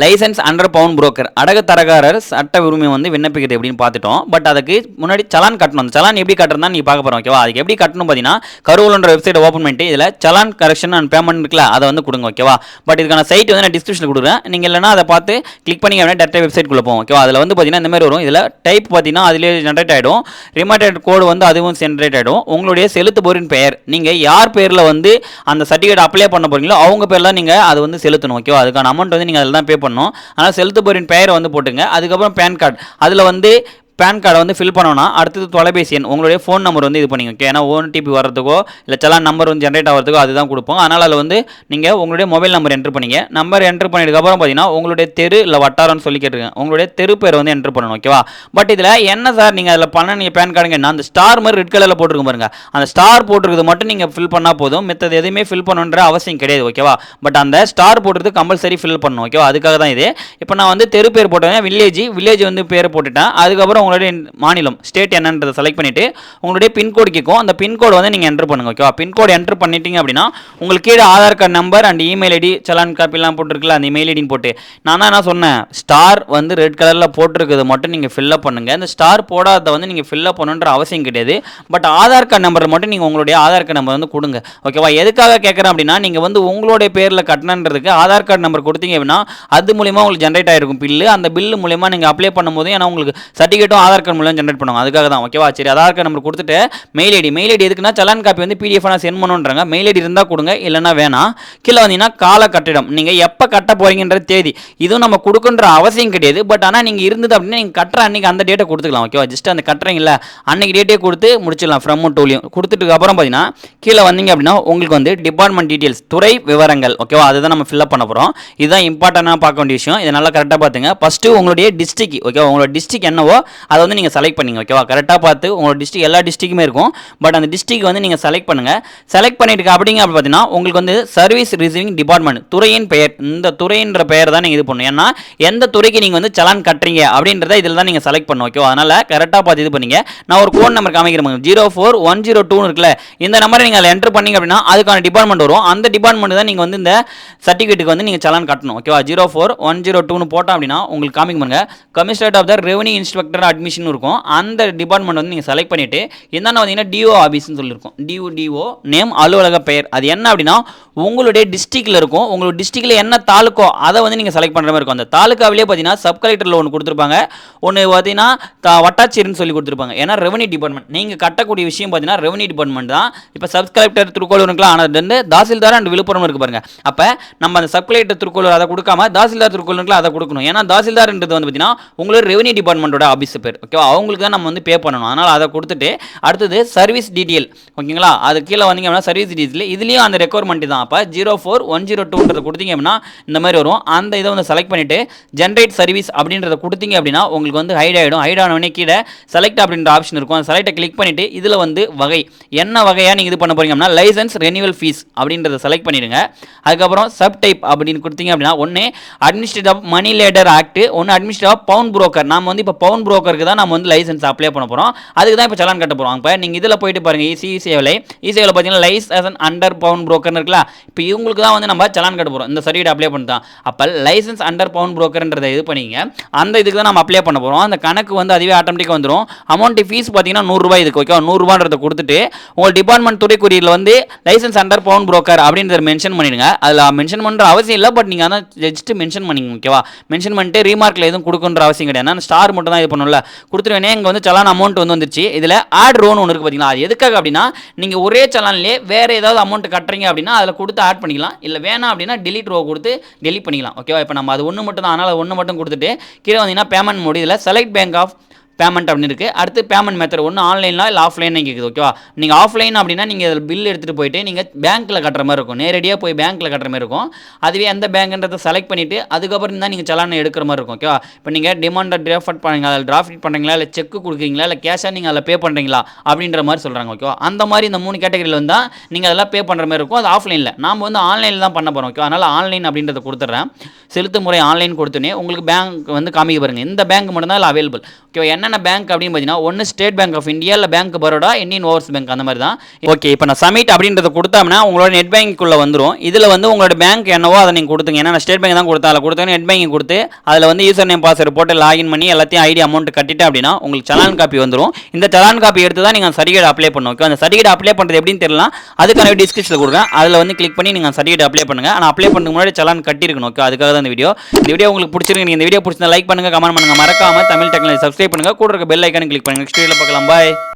Licence under pawn broker அடகு தரகாரர் சட்ட உரிமை வந்து விண்ணப்பிக்கிறது எப்படின்னு பார்த்துட்டோம். பட் அதுக்கு முன்னாடி சலான் கட்டணும். அந்த சலான் எப்படி கட்டுறதா நீ பார்க்க போகிறோம் ஓகேவா அதுக்கு எப்படி கட்டணும் பார்த்தீங்கன்னா கருவூலன்ற வெப்சைட் ஓப்பன் பண்ணிட்டு இதில் சலான் கரெக்ஷன் அண்ட் பேமெண்ட் இருக்குல்ல அதை வந்து கொடுங்க ஓகேவா பட் இதுக்கான சைட் வந்து நான் டிஸ்கிரிப்ஷனில் கொடுக்குறேன். நீங்கள் இல்லைனா அதை பார்த்து கிளிக் பண்ணி அப்படின்னா டேரக்டாக வெப்சைட்குள்ளே போவோம் ஓகேவா அதில் வந்து பார்த்தீங்கன்னா இந்த மாதிரி வரும். இதில் டைப் பார்த்தீங்கன்னா அதிலே ஜென்ரேட் ஆகிடும் ரிமைண்டட் கோடு வந்து அதுவும் ஜென்ரேட் ஆகிடும் உங்களுடைய செலுத்துபவரின் பெயர். நீங்கள் யார் பேரில் வந்து அந்த சர்டிஃபிகேட் அப்ளை பண்ண போகிறீங்களோ அவங்க பேரில் நீங்கள் அது வந்து செலுத்தணும் ஓகேவா அதுக்கான அமௌண்ட் வந்து நீங்கள் அதில் தான் பே பண்ணணும் ஆனால் செலுத்துபவரின் பெயரை வந்து போட்டுங்க. அதுக்கப்புறம் பேன் கார்டு. அதில் வந்து பேன் கார்டை வந்து ஃபில் பண்ணோன்னா அடுத்தது தொலைபேசி எண் உங்களுடைய ஃபோன் நம்பர் வந்து இது பண்ணிங்க ஓகே ஏன்னா ஓடிபி வர்றதுக்கோ இல்லை செலான் நம்பர் வந்து ஜென்ரேட் ஆகிறதுக்கோ அதுதான் கொடுப்போம். அதனால் அதில் வந்து நீங்கள் உங்களுடைய மொபைல் நம்பர் என்ட்ரு பண்ணிங்க. நம்பர் என்ட்ரு பண்ணிட்டதுக்கப்புறம் பார்த்தீங்கன்னா உங்களுடைய தெரு இல்லை வட்டாரம்னு சொல்லி கேட்டுருக்கேன். உங்களுடைய தெரு பேர் வந்து என்ட்ரு பண்ணணும் ஓகேவா பட் இதில் என்ன சார் நீங்கள் அதில் பண்ண நீங்கள் பேன் கார்டுங்க என்ன அந்த ஸ்டார் மாதிரி ரெட் கலரில் போட்டிருக்கும் பாருங்க. அந்த ஸ்டார் போட்டிருக்கிறது மட்டும் நீங்கள் ஃபில் பண்ணால் போதும். மித்தது எதுவுமே ஃபில் பண்ணணுன்ற அவசியம் கிடையாது ஓகேவா பட் அந்த ஸ்டார் போட்டுறது கம்பல்சரி ஃபில் பண்ணணும் ஓகேவா அதுக்காக தான் இது. இப்போ நான் வந்து தெரு பேர் போட்டேன் வில்லேஜ் வில்லேஜ் வந்து பேர் போட்டுட்டேன். அதுக்கப்புறம் உங்களுடைய மாநிலம் ஸ்டேட் என்னன்றதை செலக்ட் பண்ணிவிட்டு உங்களுடைய பின்கோடு கேட்கும் அந்த பின்கோடு வந்து நீங்கள் என்ட்ரு பண்ணுங்க ஓகேவா பின்கோடு என்ட்ரு பண்ணிட்டீங்க அப்படின்னா உங்களுக்கு கீழே Aadhaar card number and email ID challan காப்பிலாம் போட்டிருக்குல்ல அந்த இமெயில் ஐடின்னு போட்டு. நான் தான் என்ன சொன்னேன்? ஸ்டார் வந்து ரெட் கலரில் போட்டிருக்கிறது மட்டும் நீங்கள் ஃபில்லப் பண்ணுங்கள் இந்த ஸ்டார் போடாத வந்து நீங்கள் ஃபில்லப் பண்ணுன்ற அவசியம் கிடையாது. பட் ஆதார் கார்டு நம்பர் மட்டும் நீங்கள் உங்களுடைய ஆதார் கார்டு நம்பர் வந்து கொடுங்க ஓகேவா எதுக்காக கேட்குறேன் அப்படின்னா நீங்கள் வந்து உங்களுடைய பேரில் கட்டணன்றதுக்கு ஆதார் கார்டு நம்பர் கொடுத்தீங்க அப்படின்னா அது மூலிமா உங்களுக்கு ஜென்ரேட் ஆகிருக்கும் பில்லு அந்த பில்லு மூலிமா நீங்கள் அப்ளை பண்ணும்போது ஏன்னா உங்களுக்கு மட்டும் ஆதார் கார்டு மூலம் ஜென்ரேட் பண்ணுவாங்க. அதுக்காக தான் ஓகேவா சரி ஆதார் கார்டு நம்பர் கொடுத்துட்டு மெயில் ஐடி மெயில் ஐடி எதுக்குன்னா சலான் காப்பி வந்து பிடிஎஃப் நான் சென்ட் பண்ணுன்றாங்க. மெயில் ஐடி இருந்தால் கொடுங்க இல்லைன்னா வேணாம் கீழே வந்தீங்கன்னா கால கட்டிடம். நீங்கள் எப்போ கட்ட போகிறீங்கன்ற தேதி. இதுவும் நம்ம கொடுக்குன்ற அவசியம் கிடையாது. பட் ஆனால் நீங்கள் இருந்தது அப்படின்னா நீங்கள் கட்டுற அன்றைக்கி அந்த டேட்டை கொடுத்துக்கலாம் ஓகேவா ஜஸ்ட் அந்த கட்டுறீங்களா அன்னைக்கு டேட்டே கொடுத்து முடிச்சிடலாம் ஃப்ரம் டூலையும் கொடுத்துட்டு அப்புறம் பார்த்தீங்கன்னா கீழே வந்தீங்க அப்படின்னா உங்களுக்கு வந்து டிபார்ட்மெண்ட் டீட்டெயில்ஸ் துறை விவரங்கள் ஓகேவா அதுதான் நம்ம ஃபில்அப் பண்ண போகிறோம் இதுதான் இம்பார்ட்டண்டாக பார்க்க வேண்டிய விஷயம். இதை நல்லா கரெக்டாக பார்த்துங்க. ஃபஸ்ட்டு உங்களுடைய டிஸ்ட்ரிக் ஓகேவா உங்களோட டிஸ்ட்ரிக் என்னவோ அதை வந்து நீங்கள் செலக்ட் பண்ணிங்க ஓகேவா கரெக்டாக பார்த்து உங்களோட டிஸ்ட்ரிக் எல்லா டிஸ்ட்ரிக்குமே இருக்கும். பட் அந்த டிஸ்ட்ரிக் வந்து நீங்கள் செலக்ட் பண்ணுங்கள் செலக்ட் பண்ணிட்டு அப்படிங்க அப்படி பார்த்தீங்கன்னா உங்களுக்கு வந்து சர்வீஸ் ரிசீவிங் டிபார்ட்மெண்ட் துறையின் பெயர். இந்த துறைன்ற பெயர் தான் நீங்கள் இது பண்ணணும். ஏன்னா எந்த துறைக்கு நீங்கள் வந்து செலான் கட்டுறீங்க அப்படின்றத இதில் தான் நீங்கள் செலக்ட் பண்ணணும் ஓகேவா அதனால் கரெக்டாக பார்த்து இது பண்ணிங்க. நான் ஒரு ஃபோன் நம்பர் காமிக்கிறேன் zero four one zero two இருக்குல்ல. இந்த நம்பரை நீங்கள் அதில் என்டர் பண்ணிங்க அப்படின்னா அதுக்கான டிபார்ட்மெண்ட் வரும். அந்த டிபார்ட்மெண்ட் தான் நீங்கள் வந்து இந்த சர்டிஃபிகேட்டுக்கு வந்து நீங்கள் செலான் கட்டணும் ஓகேவா ஜீரோ ஃபோர் ஒன் ஜீரோ டூன்னு போட்டோம் அப்படின்னா உங்களுக்கு காமிக்க பண்ணுங்க commissioner of the revenue inspector admission இருக்கும். அந்த டிபார்ட்மெண்ட் வந்து நீங்கள் செலக்ட் பண்ணிவிட்டு என்னென்ன பார்த்தீங்கன்னா டிஓ ஆஃபீஸ்னு சொல்லியிருக்கோம். டிஓ டிஓ நேம் அலுவலக பெயர். அது என்ன அப்படின்னா உங்களுடைய டிஸ்ட்ரிக்டில் இருக்கும். உங்களோட டிஸ்ட்ரிக்டில் என்ன தாலுக்கோ அதை வந்து நீங்கள் செலக்ட் பண்ணுற மாதிரி இருக்கும். அந்த தாலுக்காவிலே பார்த்தீங்கன்னா சப் கலெக்டரில் ஒன்று கொடுத்துருப்பாங்க. ஒன்று பார்த்தீங்கன்னா த- வட்டாட்சியர்னு சொல்லி கொடுத்துருப்பாங்க. ஏன்னா ரெவன்யூ டிபார்ட்மெண்ட் நீங்கள் கட்டக்கூடிய விஷயம் பார்த்தீங்கன்னா ரெவன்யூ டிபார்ட்மெண்ட் தான். இப்போ சப் கலெக்டர் திருக்கோளூர் இருக்கலாம் ஆனால் வந்து தாசில்தார் அண்ட் விழுப்புரம் இருக்கு பாருங்க. அப்போ நம்ம அந்த சப் கலெக்டர் திருக்கோளூர் அதை கொடுக்காம தாசில்தார் திருக்கோளூர் அதை கொடுக்கணும். ஏன்னா தாசில்தார்ன்றது வந்து பார்த்தீங்கன்னா உங்களோட ரெவன்யூ டிபார்ட்மெண்ட்டோட ஆஃபீஸ் பேர். ஓகேவா அவங்களுக்கு தான் நம்ம வந்து பே பண்ணணும். அதனால் அதை கொடுத்துட்டு அடுத்தது சர்வீஸ் டீட்டெயில் ஓகேங்களா அது கீழே வந்தீங்க அப்படின்னா சர்வீஸ் டீட்டெயில் இதுலேயும் அந்த ரெக்குவயர்மெண்ட் தான். அப்போ ஜீரோ ஃபோர் ஒன் ஜீரோ டூன்றதை கொடுத்தீங்க அப்படின்னா இந்த மாதிரி வரும். அந்த இதை வந்து செலக்ட் பண்ணிவிட்டு ஜென்ரேட் சர்வீஸ் அப்படின்றத கொடுத்தீங்க அப்படின்னா உங்களுக்கு வந்து ஹைட் ஆகிடும் ஹைட் ஆனவனே கீழே செலக்ட் அப்படின்ற ஆப்ஷன் இருக்கும். அந்த செலக்டை கிளிக் பண்ணிவிட்டு இதில் வந்து வகை. என்ன வகையாக நீங்கள் இது பண்ண போகிறீங்க அப்படின்னா லைசன்ஸ் ரெனியூவல் ஃபீஸ் அப்படின்றத செலக்ட் பண்ணிடுங்க. அதுக்கப்புறம் சப் டைப் அப்படின்னு கொடுத்தீங்க அப்படின்னா ஒன்று அட்மினிஸ்ட்ரேட்டிவ் மணி லேடர் ஆக்ட் ஒன்று அட்மினிஸ்ட்ரேட்டிவ் பவுன் புரோக்கர் நாம் வந்து இப்போ பவுன் புரோக்கருக்கு தான் நம்ம வந்து லைசன்ஸ் அப்ளை பண்ண போகிறோம் அதுக்கு தான் இப்போ சலான் கட்ட போகிறோம் இப்போ நீங்கள் இதில் போயிட்டு பாருங்க இசி சேவலை இசேவில் பார்த்தீங்கன்னா லைசன் அண்டர் பவுன் புரோக்கர்னு இருக்குல்ல இப்போ இவங்களுக்கு தான் வந்து நம்ம சலான் கட்ட போகிறோம் இந்த சர்டிஃபிகேட் அப்ளை பண்ணி அப்போ லைசன்ஸ் அண்டர் பவுன் புரோக்கர்ன்றதை இது பண்ணிங்க. அந்த இதுக்கு தான் நம்ம அப்ளை பண்ண போகிறோம் அந்த கணக்கு வந்து அதுவே ஆட்டோமேட்டிக்காக வந்துடும் அமௌண்ட் ஃபீஸ் பார்த்தீங்கன்னா நூறுரூவா இதுக்கு ஓகே நூறுரூவான்றதை கொடுத்துட்டு உங்கள் டிபார்ட்மெண்ட் துறை குறியில் வந்து லைசன்ஸ் அண்டர் பவுன் புரோக்கர் அப்படின்றத மென்ஷன் பண்ணிடுங்க. அதில் மென்ஷன் பண்ணுற அவசியம் இல்லை பட் நீங்கள் ஆனால் ஜஸ்ட் மென்ஷன் பண்ணிங்க ஓகேவா மென்ஷன் பண்ணிட்டு ரீமார்க்கில் எதுவும் கொடுக்குன்ற அவசியம் கிடையாது. நான் ஸ்டார் மட்டும் தான் இது பண்ணல கொடுத்துருவேனே இங்கே வந்து சலான் அமௌண்ட் வந்து வந்துருச்சு. இதில் ஆட் ரோன் ஒன்று இருக்குது பார்த்தீங்களா அது எதுக்காக அப்படின்னா நீங்கள் ஒரே சலான்லேயே வேறு ஏதாவது அமௌண்ட் கட்டுறீங்க அப்படின்னா அதில் கொடுத்து ஆட் பண்ணிக்கலாம். இல்லை வேணாம் அப்படின்னா டெலிட் ரோ கொடுத்து டெலிட் பண்ணிக்கலாம். ஓகேவா இப்போ நம்ம அது ஒன்று மட்டும் தான் அதனால் ஒன்று மட்டும் கொடுத்துட்டு கீழே வந்தீங்கன்னா பேமெண்ட் மோடி இதில் செலக்ட் பேங்க் ஆஃப் பேமெண்ட் அப்படின்னு இருக்குது அடுத்து பேமெண்ட் மெத்தட் ஒன்று ஆன்லைனில் இல்லை ஆஃப்லைன் கேட்குது ஓகேவா நீங்கள் ஆஃப்லைன் அப்படின்னா நீங்கள் அதில் பில் எடுத்துகிட்டு போயிட்டு நீங்கள் பேங்க்கில் கட்டுற மாதிரி இருக்கும். நேரடியாக போய் பேங்க்கில் கட்டுற மாதிரி இருக்கும். அதுவே எந்த பேங்க்ன்றதை செலக்ட் பண்ணிவிட்டு அதுக்கப்புறம் தான் நீங்கள் சலானை எடுக்கிற மாதிரி இருக்கும் ஓகேவா இப்போ நீங்கள் டிமாண்டை டிராஃப்ட் பண்ணுறீங்க அதில் டிராஃப்ட் பண்ணுறீங்களா இல்லை செக் கொடுக்குறீங்களா? இல்லை கேஷாக நீங்கள் அதில் பே பண்ணுறீங்களா அப்படின்ற மாதிரி சொல்கிறாங்க ஓகேவா அந்த மாதிரி இந்த மூணு கேட்டகரியில் வந்தால் நீங்கள் அதெல்லாம் பே பண்ணுற மாதிரி இருக்கும். அது ஆஃப்லைனில் நாம் வந்து ஆன்லைனில் தான் பண்ண போகிறோம் ஓகேவா அதனால் ஆன்லைன் அப்படின்றத கொடுத்துட்றேன் செலுத்து முறை ஆன்லைன் கொடுத்தோன்னே உங்களுக்கு பேங்க் வந்து காமிக்க பாருங்கள் இந்த பேங்க் மட்டும்தான் இல்லை அவைலபிள் ஓகே என்னென்ன பேங்க் அப்படின்னு பார்த்தீங்கன்னா ஒன்று ஸ்டேட் பேங்க் ஆஃப் இந்தியா இல்லை bank Baroda Indian overseas bank அந்த மாதிரி தான். ஓகே இப்போ நான் சமிட் அப்படின்றத கொடுத்தோம்னா உங்களோட நெட் பேங்க்குள்ளே வந்துடும் இதில் வந்து உங்களோட பேங்க் என்னவோ அதை நீங்கள் கொடுத்துங்க. ஏன்னா நான் ஸ்டேட் பேங்க் தான் கொடுத்தேன். அதில் கொடுத்தா நெட் பேங்கிங் கொடுத்து அதில் வந்து யூசர் நேம் பாஸ்வேர்டு போட்டு லாகின் பண்ணி எல்லாத்தையும் ஐடி அமௌண்ட் கட்டிட்டு அப்படின்னா உங்களுக்கு சலான் காப்பி வந்துடும் இந்த சலான் காப்பி எடுத்து தான் நீங்கள் சர்டிஃபிகேட் அப்ளை பண்ணணும். ஓகே அந்த சர்டிஃபிகேட் அப்ளை பண்ணுறது எப்படின்னு தெரியல அதுக்கான டிஸ்கிரிப்ஷனில் கொடுக்குறேன். அதில் வந்து கிளிக் பண்ணி நீங்கள் சர்டிஃபிகேட் அப்ளை பண்ணுங்க. ஆனால் அப்ளை பண்ணுறதுக்கு முன்னாடி சலான் கட்டிருக்கணும் ஓகே அதுக்காக தான் இந்த வீடியோ இந்த வீடியோ உங்களுக்கு பிடிச்சிருக்கு. நீங்கள் இந்த வீடியோ பிடிச்சிருந்தா லைக் பண்ணுங்க கமெண்ட் பண்ணுங்கள் மறக்காமல் தமிழ் டெக்னாலஜி சப்ஸ்கிரைப் பண்ணுங்க. கூட இருக்க பெல் ஐக்கான கிளிக் பண்ணுங்க. நெக்ஸ்ட் வீடியோவில் பார்க்கலாம். பாய்